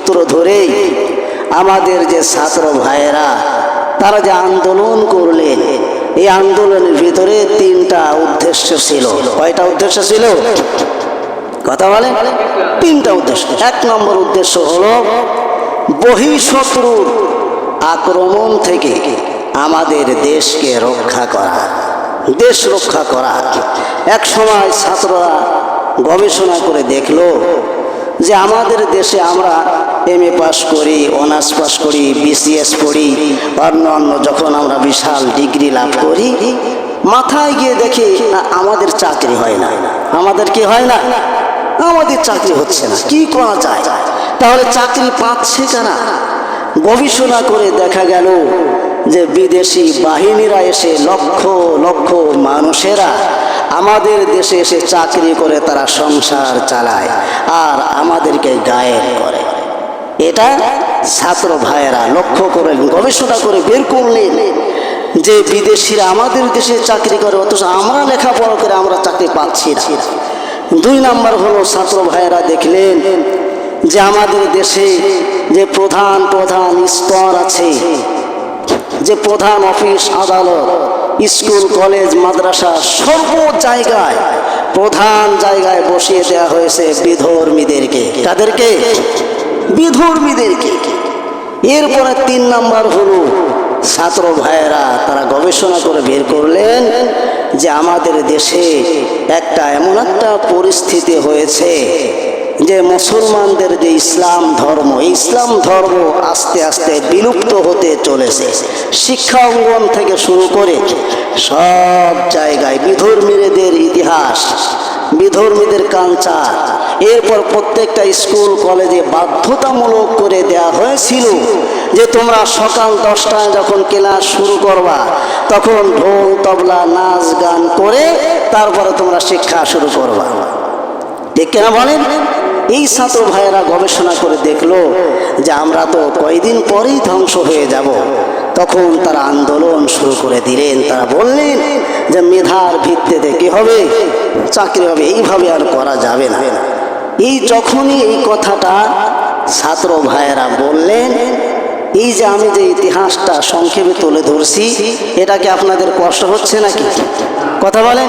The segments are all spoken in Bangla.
সূত্র ধরেই আমাদের যে ছাত্র ভাইয়েরা, তারা যে আন্দোলন করলেন, এই আন্দোলনের ভিতরে তিনটা উদ্দেশ্য ছিল। কয়টা উদ্দেশ্য ছিল? কথা বলে? তিনটা উদ্দেশ্য। এক নম্বর উদ্দেশ্য হলো, বহিঃশত্রুর আক্রমণ থেকে আমাদের দেশকে রক্ষা করা। দেশ রক্ষা করা। এক সময় ছাত্ররা গবেষণা করে দেখল যে আমাদের দেশে আমরা এম এ পাস করি অনার্স পাস করি বিসিএস পড়ি, অন্য অন্য যখন আমরা বিশাল ডিগ্রি লাভ করি, মাথায় গিয়ে দেখি, না, আমাদের চাকরি হয় না। আমাদের কি হয় না? আমাদের চাকরি হচ্ছে না। কি করা যায়? তাহলে চাকরি পাচ্ছে কারা? গবেষণা করে দেখা গেল যে বিদেশি বাহিনীরা এসে লক্ষ লক্ষ মানুষেরা আমাদের দেশে এসে চাকরি করে তারা সংসার চালায় আর আমাদেরকে গায়েব করে। এটা ছাত্র ভাইয়েরা লক্ষ্য করে গবেষণা করে বের করলেন যে বিদেশিরা আমাদের দেশে চাকরি করে, অথচ আমরা লেখাপড়া করে আমরা চাকরি পাচ্ছি দুই নাম্বার হলো ছাত্র ভাইয়েরা দেখলেন যে আমাদের দেশে যে প্রধান প্রধান স্তর আছে যে প্রধান অফিস, আদালত, স্কুল, কলেজ, মাদ্রাসা, সর্ব জায়গায়, প্রধান জায়গায় বসিয়ে দেওয়া হয়েছে বিধর্মীদেরকে। তাদেরকে? বিধর্মীদেরকে। এরপরে তিন নাম্বার হলো, ছাত্র ভাইয়েরা, তারা গবেষণা করে বের করলেন যে আমাদের দেশে একটা এমন একটা পরিস্থিতি হয়েছে যে মুসলমানদের যে ইসলাম ধর্ম ইসলাম ধর্ম আস্তে আস্তে বিলুপ্ত হতে চলেছে। শিক্ষা অঙ্গন থেকে শুরু করে সব জায়গায় বিধর্মীদের ইতিহাস, বিধর্মীদের কালচার, এরপর প্রত্যেকটা স্কুল, কলেজে বাধ্যতামূলক করে দেয়া হয়েছিল যে তোমরা সকাল দশটায় যখন ক্লাস শুরু করবা, তখন ঢোল, তবলা, নাচ, গান করে তারপরে তোমরা শিক্ষা শুরু করবা। ঠিক কিনা বলেন? এই ছাত্র ভাইয়েরা গবেষণা করে দেখল যে আমরা তো কয়দিন পরেই ধ্বংস হয়ে যাব। তখন তারা আন্দোলন শুরু করে দিলেন। তারা বললেন যে মেধার ভিত্তিতে কি হবে? চাকরি হবে। এইভাবে আর করা যাবে না। এই যখনই এই কথাটা ছাত্র ভাইয়েরা বললেন, এই যে আমি যে ইতিহাসটা সংক্ষেপে তুলে ধরছি, এটা কি আপনাদের কষ্ট হচ্ছে নাকি? কথা বলেন।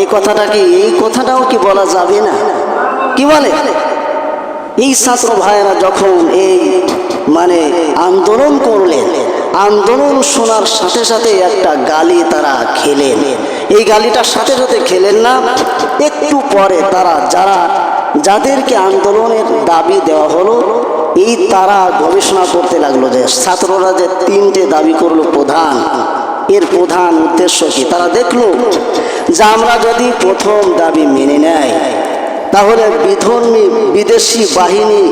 এই কথাটা কি এই কথাটাও কি বলা যাবে না? কি বলে? এই ছাত্র ভাইয়েরা যখন এই মানে আন্দোলন করলেন, আন্দোলন শোনার সাথে সাথে একটা গালি তারা খেলেন। এই গালিটার সাথে সাথে খেলেন না, একটু পরে তারা যারা, যাদেরকে আন্দোলনের দাবি দেওয়া হলো, এই তারা গবেষণা করতে লাগল যে ছাত্ররা যে তিনটে দাবি করল প্রধান, এর প্রধান উদ্দেশ্য কি? তারা দেখল যে আমরা যদি প্রথম দাবি মেনে নেয় তাহলে বিধর্মী, বিদেশি বাহিনী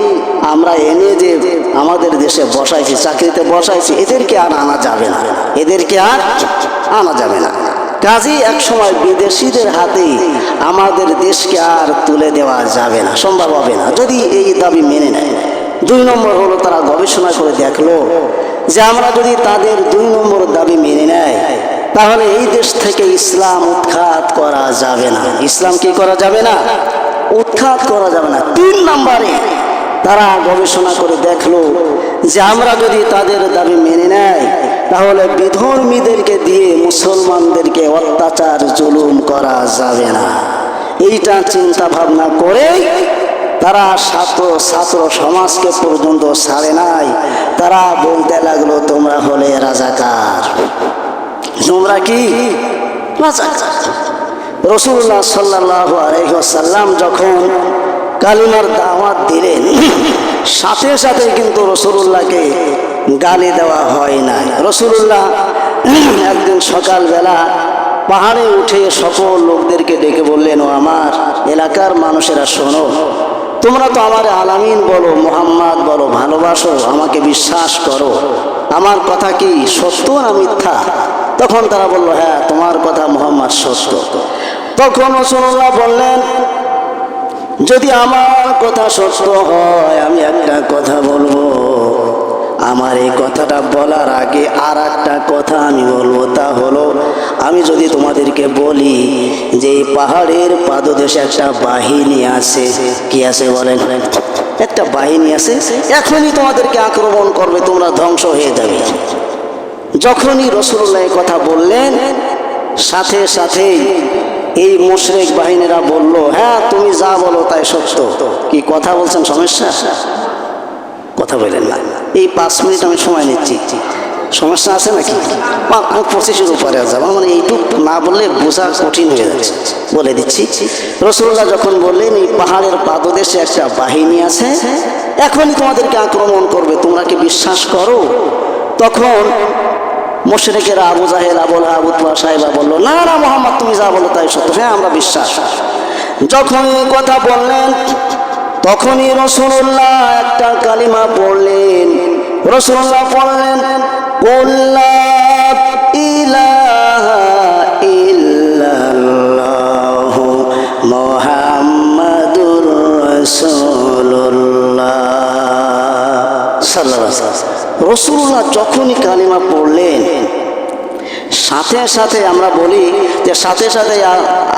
আমরা এনে যে আমাদের দেশে বসাইছি, চাকরিতে বসাইছি, এদেরকে আর আনা যাবে না। এদেরকে আর আনা যাবে না। কাজেই এক সময় বিদেশিদের হাতে আমাদের দেশকে আর তুলে দেওয়া যাবে না, সম্ভব হবে না। যদি এই দাবি মেনে নেয়। দুই নম্বর হলো তারা গবেষণা করে দেখল যে আমরা যদি তাদের দুই নম্বর দাবি মেনে নেয়, তাহলে এই দেশ থেকে ইসলাম উৎখাত করা যাবে না। ইসলাম কি করা যাবে না? উৎখাত করা যাবে না। তিন নম্বরে তারা গবেষণা করে দেখল যে আমরা যদি তাদের দাবি মেনে নেয় তাহলে বিধর্মীদেরকে দিয়ে মুসলমানদেরকে অত্যাচার, জুলুম করা যাবে না। এইটা চিন্তা ভাবনা করে তারা ছাত্র ছাত্র সমাজকে পর্যন্ত ছাড়ে নাই। তারা বলতে লাগল, তোমরা হলে রাজাকার। তোমরা কি? রাজাকার। রসুল্লাহ সাল্লাহ আলহ্লাম যখন কালিমার দাওয়াত দিলেন, সাথে সাথে কিন্তু রসুল্লাহকে গালি দেওয়া হয় নাই। রসুল্লাহ একদিন সকালবেলা পাহাড়ে উঠে সকল লোকদেরকে ডেকে বললেন, ও আমার এলাকার মানুষেরা শোনো, তোমরা তো আমার আলামিন বলো, মোহাম্মদ বলো, ভালোবাসো, আমাকে বিশ্বাস করো। আমার কথা কি সত্য না মিথ্যা? তখন তারা বলল হ্যাঁ তোমার কথা মোহাম্মদ সত্য। তখন রসুল্লাহ বললেন, যদি আমার কথা সত্য হয়, আমি একটা কথা বলব। আমার এই কথাটা বলার আগে আর একটা কথা আমি বলব, তা হলো, আমি যদি তোমাদেরকে বলি যে এই পাহাড়ের পাদদেশে একটা বাহিনী আছে, কি আছে বলেন? একটা বাহিনী আছে, এখনই তোমাদেরকে আক্রমণ করবে, তোমরা ধ্বংস হয়ে যাবে। যখনই রসুল্লাহ কথা বললেন, সাথে সাথেই এই মুশরেক বাহিনীরা বলল হ্যাঁ তুমি যা বলো তাই সত্য। কি কথা বলছেন সমস্যা? কথা বলেন না। এই পাঁচ মিনিট আমি সময় নিচ্ছি। সমস্যা আছে নাকি? পঁচিশের উপরে যাব মানে এইটুক না বললে বোঝা কঠিন হয়ে যাচ্ছে। বলে দিচ্ছি। রসুল্লাহ যখন বললেন, এই পাহাড়ের পাদদেশে একটা বাহিনী আছে, এখনই তোমাদেরকে আক্রমণ করবে, তোমরা কি বিশ্বাস করো? তখন মোশরেকেরা আবু জাহেল আবুল আবুতলা সাহেবা বলল, না না, মোহাম্মদ, তুমি যা বলো তাই সত্য হ্যাঁ আমরা বিশ্বাস। যখন কথা বললেন, তখনই রসুল্লাহ একটা কালিমা পড়লেন। রসুল্লাহ পড়লেন "কুল্লা ইলাহা ইল্লাল্লাহ মুহাম্মাদুর আলাইহি ওয়াসাল্লাম। রসুল্লাহ যখনই কালিমা পড়লেন, সাথে সাথে আমরা বলি যে সাথে সাথে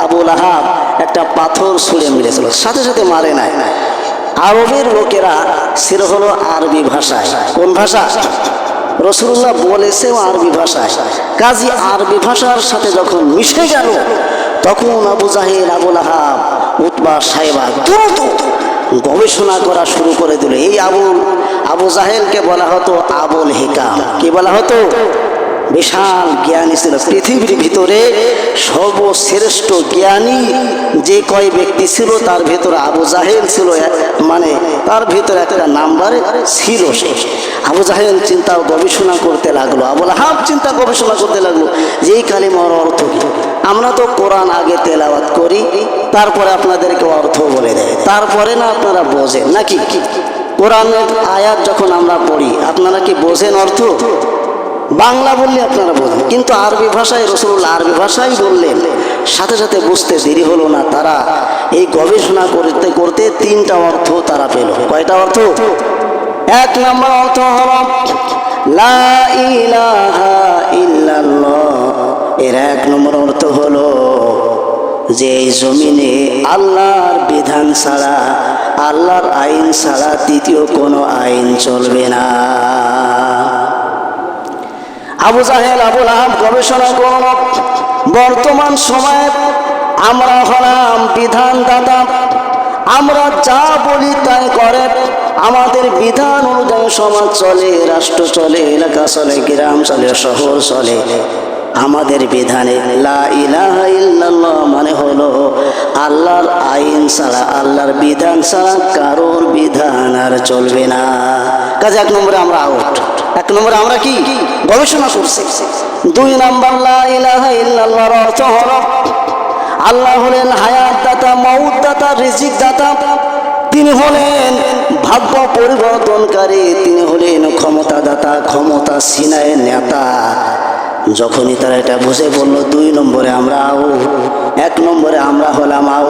আবুল আহাব একটা পাথর ছুঁড়ে মেরেছিল, সাথে সাথে মারে নাই। আরবের লোকেরা ছিল হলো আরবি ভাষায়। কোন ভাষা? রসুল্লাহ বলেছেও আরবি ভাষায়। কাজী আরবি ভাষার সাথে যখন মিশে গেল, তখন আবু জাহের আবুল আহাব উতবা সাহেবা গবেষণা করা শুরু করে দিল। এই আবুল, আবু জাহেলকে বলা হতো আবুল হিকাম। কি বলা হতো? বিশাল জ্ঞানী ছিল। পৃথিবীর ভিতরে সর্বশ্রেষ্ঠ জ্ঞানী যে কয় ব্যক্তি ছিল, তার ভেতরে আবু জাহেল ছিল মানে তার ভেতরে একটা নাম্বারে ছিল সে। আবু জাহেল চিন্তা গবেষণা করতে লাগল। আবুল হাব চিন্তা গবেষণা করতে লাগল যে এই কালিমার অর্থ কি? আমরা তো কোরআন আগে তেলাওয়াত করি, তারপরে আপনাদেরকে অর্থ তারপরে না আপনারা বোঝেন, নাকি? কোরআনের আয়াত যখন আমরা পড়ি, আপনারা কি বোঝেন অর্থ? বাংলা বললে আপনারা বোঝেন, কিন্তু আরবি ভাষায় রসুল্লাহ আরবি ভাষাই বললেন। সাথে সাথে বুঝতে দেরি হলো না, তারা এই গবেষণা করতে করতে তিনটা অর্থ তারা পেল। কয়টা অর্থ? এক নম্বর অর্থ হল, লা ইলাহা ইল্লাল্লাহ। এর এক নম্বর অর্থ হলো যে জমিনে আল্লাহর বিধান ছাড়া, আল্লাহর আইন ছাড়া দ্বিতীয় কোনো আইন চলবে না। আবু জাহেল আবুল আহাব গবেষণা করল, বর্তমান সময়ে আমরা হলাম বিধানদাতা, আমরা যা বলি তাই করে, আমাদের বিধান অনুযায়ী সমাজ চলে, রাষ্ট্র চলে, এলাকা চলে, গ্রাম চলে, শহর চলে। আমাদের বিধানে লা ইলাহা হলো আল্লাহর আইন ছাড়া, আল্লাহর বিধান ছাড়া কারোর বিধান আর চলবে না। কাজে এক নম্বরে আমরা আউট এক নম্বরে আমরা কি? গবেষণা করছি। দুই নম্বর, লা ইলাহা ইল্লাল্লাহর অর্থ হলো আল্লাহ হলেন হায়াত দাতা মৌত দাতা রিজিক দাতা তিনি হলেন ভাগ্য পরিবর্তনকারী। তিনি হলেন ক্ষমতা দাতা ক্ষমতা সিনায় নেতা। যখনই তারা এটা বুঝে বলল, দুই নম্বরে আমরা আউ এক নম্বরে আমরা হলাম আউ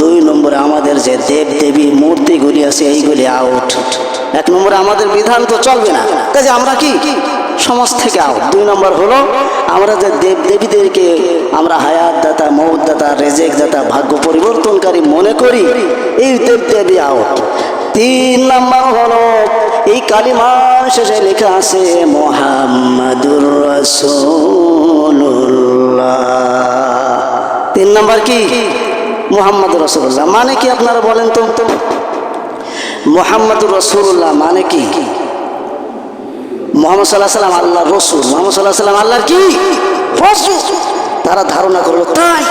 দুই নম্বরে আমাদের যে দেব দেবী মূর্তিগুলি আছে এইগুলি আউট এক নম্বরে আমাদের বিধান তো চলবে না। কাজে আমরা কি? সমাজ থেকে আউট দুই নম্বর হলো, আমরা যে দেব দেবীদেরকে আমরা হায়াত দাতা মৌত দাতা রেজেক দাতা ভাগ্য পরিবর্তনকারী মনে করি, এই দেব দেবী আউট তিন নম্বর হলো এই কালিমার শেষে লেখা আছে, মোহাম্মদুর তিন নম্বর কি? মোহাম্মদ রসুল্লাহ মানে কি আপনারা বলেন তো? মোহাম্মদুর রসুল্লাহ মানে কি? মোহাম্মদ সাল্লাহ সাল্লাম আল্লাহ রসুল। মোহাম্মদ সাল্লাহ সাল্লাম আল্লাহর কি? তারা ধারণা করল, তাই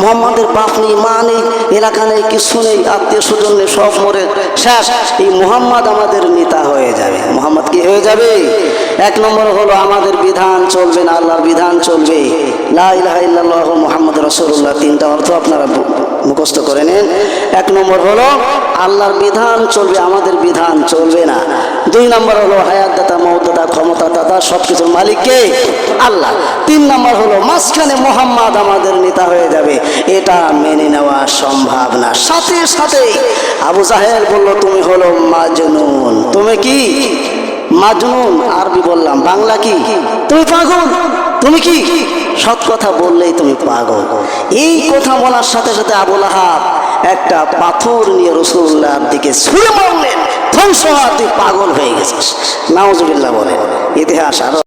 মোহাম্মদের বাপ নেই, মা নেই, এলাকা নেই, কিছু নেই, আত্মীয় স্বজন নেই, সব মরে, শেষ। এই মোহাম্মদ আমাদের নেতা হয়ে যাবে। মোহাম্মদ কি হয়ে যাবে? এক নম্বর হলো, আমাদের বিধান চলবে না, আল্লাহর বিধান চলবে। লাহ মোহাম্মদ রসুল্লাহ তিনটা অর্থ আপনারা মুখস্থ করে নেন। এক নম্বর হলো, আল্লাহর বিধান চলবে, আমাদের বিধান চলবে না। দুই নম্বর হলো হায়াত দাতা মৌদাতা ক্ষমতা দাতা সব কিছুর মালিককে আল্লাহ। তিন নম্বর হলো, মাঝখানে মোহাম্মদ আমাদের নেতা হয়ে যাবে। এটা মেনে নেওয়া সম্ভব না। সাথে সাথে আবু জাহেল বলল, তুমি হলো মাজনুন। তুমি কি? মাজনুন, আরবি বললাম। বাংলা কি? তুমি পাগল? তুমি কি? সৎ কথা বললেই তুমি পাগল। এই কথা বলার সাথে সাথে আবুল আহাব একটা পাথর নিয়ে রসুল্লাহর দিকে ছুঁড়ে মারলেন। ধ্বংস তুই পাগল হয়ে গেছিস। নাওজুবিল্লাহ বলে ইতিহাস আরও